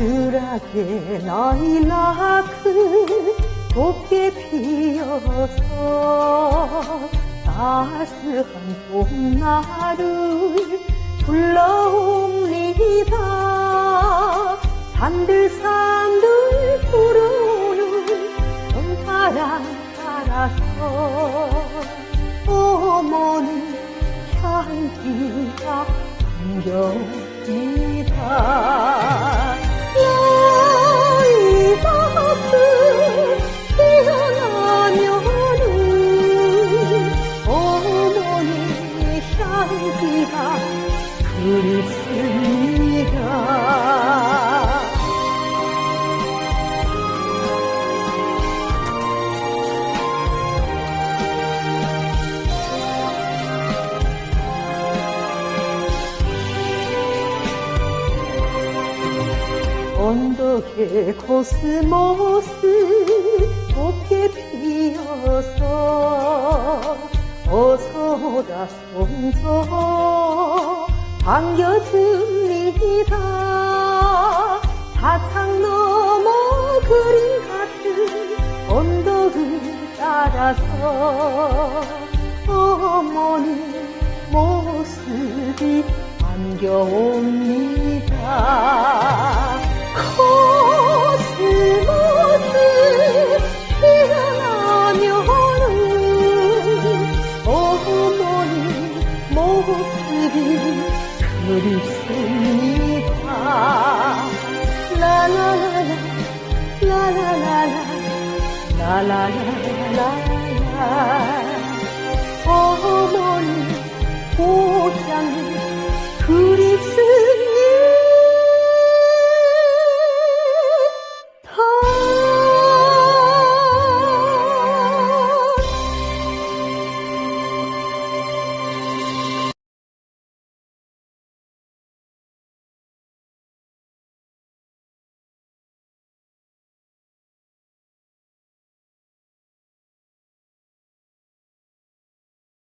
뜰하게 나이나크 곱게 피어서 따스한 봄날을 불러옵니다. 산들 산 그립습니다. 언덕에 코스모스 곱게 피어서 어서 오다 손져 반겨줍니다. 사탕 넘어 그림 같은 언덕을 따라서 어머니 모습이 안겨옵니다. 코스모스 피어나면은 어머니 모습이 그립습니다 라라라라 라라라라 라라라라